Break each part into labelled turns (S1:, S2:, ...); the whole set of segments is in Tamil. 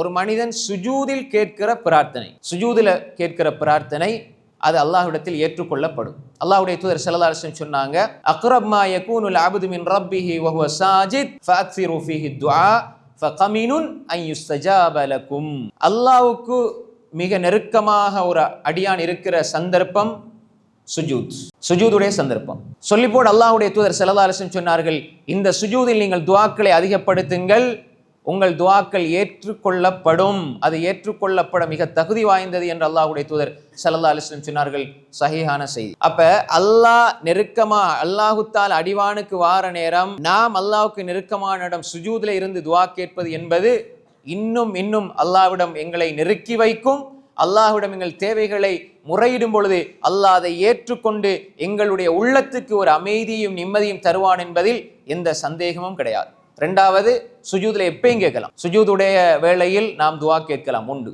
S1: ஒரு மனிதன் சுஜூதில் கேட்கிற பிரார்த்தனை. சுஜூதில் கேட்கிற பிரார்த்தனை அது அல்லாஹ்விடத்தில் ஏற்றுக்கொள்ளப்படும். அல்லாஹ்வுடைய தூதர் ஸல்லல்லாஹு சொன்னாங்க அக்ரப் மா யகூனுல் அப்து மின் ரப்பிஹி வ ஹுவ சாஜித் ஃபஅக்ஸிரு ஃபீஹி துஆ ஃபகமினுன் அன் யுஸ்தஜாப லகும். அல்லாஹ்வுக்கு மிக நெருக்கமாக ஒரு அடியான் இருக்கிற சந்தர்ப்பம் சுஜூத். சுஜூதுடைய சந்தர்ப்பம். சொல்லிப்போடு அல்லாஹுடைய அல்லாஹ்வுடைய தூதர் செல்லதாரசன் சொன்னார்கள் இந்த சுஜூதில் நீங்கள் துஆக்களை அதிகப்படுத்துங்கள் உங்கள் துவாக்கள் ஏற்றுக்கொள்ளப்படும். அது ஏற்றுக்கொள்ளப்பட மிக தகுதி வாய்ந்தது என்று அல்லாஹுடைய தூதர் சல்லா அலிஸ்லம் சொன்னார்கள். சஹீஹான செய்தி. அப்ப அல்லாஹ் நெருக்கமா அல்லாஹுத்தால் அடிவானுக்கு வார நேரம் நாம் அல்லாஹுக்கு நெருக்கமான இடம் சுஜூதில் இருந்து துவா கேட்பது என்பது இன்னும் இன்னும் அல்லாஹ்விடம் எங்களை நெருக்கி வைக்கும். அல்லாஹ்விடம் எங்கள் தேவைகளை முறையிடும் பொழுது அல்லாஹ் அதை ஏற்றுக்கொண்டு எங்களுடைய உள்ளத்துக்கு ஒரு அமைதியும் நிம்மதியும் தருவான் என்பதில் எந்த சந்தேகமும் கிடையாது. ரெண்டாவது சுஜூதில் எப்பயும் கேட்கலாம். சுஜூதுடைய வேளையில் நாம் துவா கேட்கலாம் உண்டு.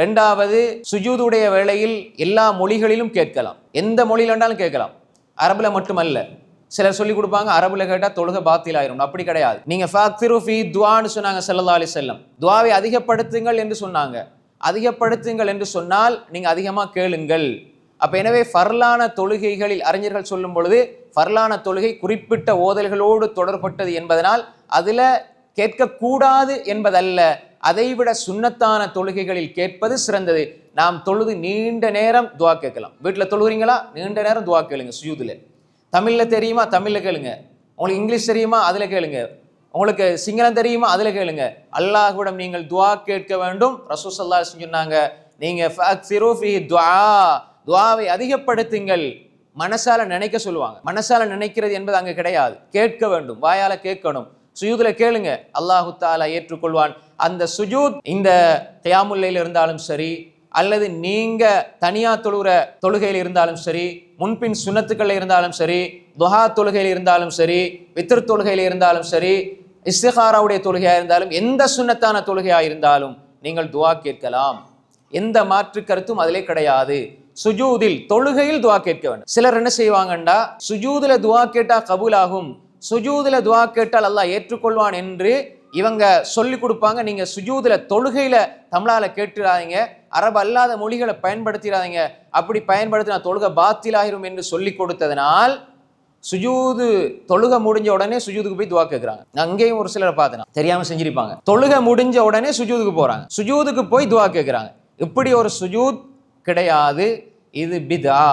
S1: ரெண்டாவது சுஜூதுடைய வேளையில் எல்லா மொழிகளிலும் கேட்கலாம். எந்த மொழியில் வேண்டாலும் கேட்கலாம். அரபில் மட்டுமல்ல. சிலர் சொல்லி கொடுப்பாங்க அரபுல கேட்டால் தொழுக பாத்தில் ஆயிரும். அப்படி கிடையாது. நீங்க ஃபாக்திரு ஃபி துவான்னு சொன்னாங்க ஸல்லல்லாஹு அலி செல்லம் துவாவை அதிகப்படுத்துங்கள் என்று சொன்னாங்க. அதிகப்படுத்துங்கள் என்று சொன்னால் நீங்க அதிகமாக கேளுங்கள். அப்போ எனவே ஃபர்லான தொழுகைகளில் அறிஞர்கள் சொல்லும் பொழுது ஃபர்லான தொழுகை குறிப்பிட்ட ஓதல்களோடு தொடர்பட்டது என்பதனால் அதில் கேட்கக்கூடாது என்பதல்ல. அதைவிட சுன்னத்தான தொழுகைகளில் கேட்பது சிறந்தது. நாம் தொழுது நீண்ட நேரம் துவா கேட்கலாம். வீட்டில் தொழுகிறீங்களா? நீண்ட நேரம் துவா கேளுங்க சுயூதில் தமிழில் தெரியுமா? தமிழில் கேளுங்க. உங்களுக்கு இங்கிலீஷ் தெரியுமா? அதில் கேளுங்க. உங்களுக்கு சிங்களம் தெரியுமா? அதில் கேளுங்க. அல்லாஹ்விடம் நீங்கள் துவா கேட்க வேண்டும். ரசூல் ஸல்லல்லாஹு சொன்னாங்க நீங்கள் ஃபக்ஸிரு ஃபீ அதிகப்படுத்துங்கள். மனசால நினைக்க சொல்லுவாங்க. மனசால நினைக்கிறது என்பது அங்கே கிடையாது. கேட்க வேண்டும். வாயால் கேட்கணும். சுயூதில் கேளுங்க. அல்லாஹு தாலா ஏற்றுக்கொள்வான். அந்த சுஜூத் இந்த தியாமுல்லையில் இருந்தாலும் சரி அல்லது நீங்க தனியா தொழுகிற தொழுகையில் இருந்தாலும் சரி முன்பின் சுன்னத்துக்கள் இருந்தாலும் சரி துஹா தொழுகையில் இருந்தாலும் சரி வித்திரு தொழுகையில் இருந்தாலும் சரி இஸ்திகாராவுடைய தொழுகையாக இருந்தாலும் எந்த சுன்னத்தான தொழுகையாக இருந்தாலும் நீங்கள் துவா கேட்கலாம். எந்த மாற்று கருத்தும் அதிலே கிடையாது. சுஜூதில் தொழுகையில் துவா கேட்க வேண்டும். சிலர் என்ன செய்வாங்கண்டா சுஜூதில் துவா கேட்டா கபூல் ஆகும் சுஜூதில் துவா கேட்டால் அல்லாஹ் ஏற்றுக்கொள்வான் என்று இவங்க சொல்லி கொடுப்பாங்க. நீங்கள் சுஜூதில் தொழுகையில் தமிழால் கேட்டுறாதீங்க. அரபு அல்லாத மொழிகளை பயன்படுத்திடாதீங்க அப்படி பயன்படுத்தினா தொழுகை பாத்திலாயிரும் என்று சொல்லி கொடுத்ததனால் சுஜூது தொழுகை முடிஞ்ச உடனே சுஜூதுக்கு போய் துவா கேட்குறாங்க நான் அங்கேயும் ஒரு சிலரை பார்த்தேன். தெரியாமல் செஞ்சிருப்பாங்க. தொழுகை முடிஞ்ச உடனே சுஜூதுக்கு போகிறாங்க சுஜூதுக்கு போய் துவா கேட்குறாங்க இப்படி ஒரு சுஜூத் கிடையாது. இது பிதா.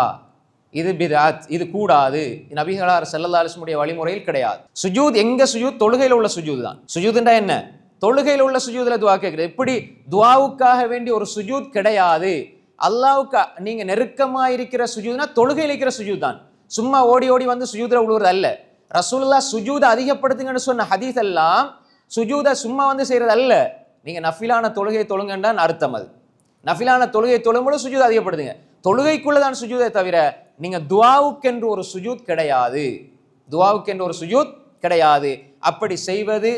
S1: இது பிதாத் இது கூடாது. நபிகளார் செல்லல்லாலுடைய வழிமுறையில் கிடையாது. சுஜூத் எங்க சுஜூத்? தொழுகையில் உள்ள சுஜூத் தான். சுஜூத்ன்றா என்ன? தொழுகையில் உள்ள சுஜூதில் துவா கேட்கிறது எப்படி? துவாவுக்காக வேண்டிய ஒரு சுஜூத் கிடையாது. அல்லாவுக்கு நீங்க நெருக்கமாக இருக்கிற சுஜூத்னா தொழுகையில் இருக்கிற சுஜூத் தான். சும்மா ஓடி ஓடி வந்து சுஜூதில் விழுவுறது அல்ல. ரசூல்லா சுஜூத அதிகப்படுத்துங்கன்னு சொன்ன ஹதீஸ் எல்லாம் சுஜூத சும்மா வந்து செய்யறது அல்ல. நீங்க நஃபிலான தொழுகையை தொழுங்கன்றான் அர்த்தம் அது. நஃபிலான தொழுகை தொழும்போது சுஜூத அதிகப்படுத்துங்க. தொழுகைக்குள்ளே தான் சுஜூதை தவிர நீங்கள் துவாவுக்கென்று ஒரு சுஜூத் கிடையாது. துவாவுக்கென்று ஒரு சுஜூத் கிடையாது. அப்படி செய்வது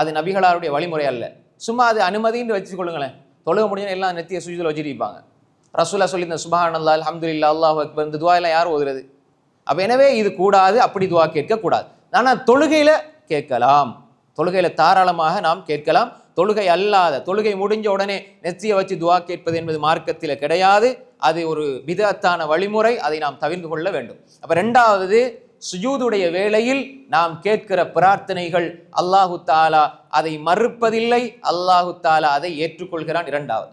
S1: அது நபிகளாருடைய வழிமுறை அல்ல. சும்மா அது அனுமதின்னு வச்சுக்கொள்ளுங்களேன் தொழுக முடிஞ்ச எல்லாம் நெத்திய சுஜூதில் வச்சிருப்பாங்க ரசூலா சொல்லி இந்த சுபஹான் அல்லா அல்லாஹ் அக்பர் இந்த துவா எல்லாம் யார் ஓதுறது? அப்போ எனவே இது கூடாது அப்படி துவா கேட்கக்கூடாது. ஆனால் தொழுகையில் கேட்கலாம். தொழுகையில் தாராளமாக நாம் கேட்கலாம். தொழுகை அல்லாத தொழுகை முடிஞ்ச உடனே நெத்தியை வச்சு துவா கேட்பது என்பது மார்க்கத்தில் கிடையாது. அது ஒரு விதத்தான வழிமுறை. அதை நாம் தவிர்த்து கொள்ள வேண்டும். அப்போ ரெண்டாவது சுஜூதுடைய வேளையில் நாம் கேட்கிற பிரார்த்தனைகள் அல்லாஹு தாலா அதை மறுப்பதில்லை அல்லாஹு தாலா அதை ஏற்றுக்கொள்கிறான். இரண்டாவது.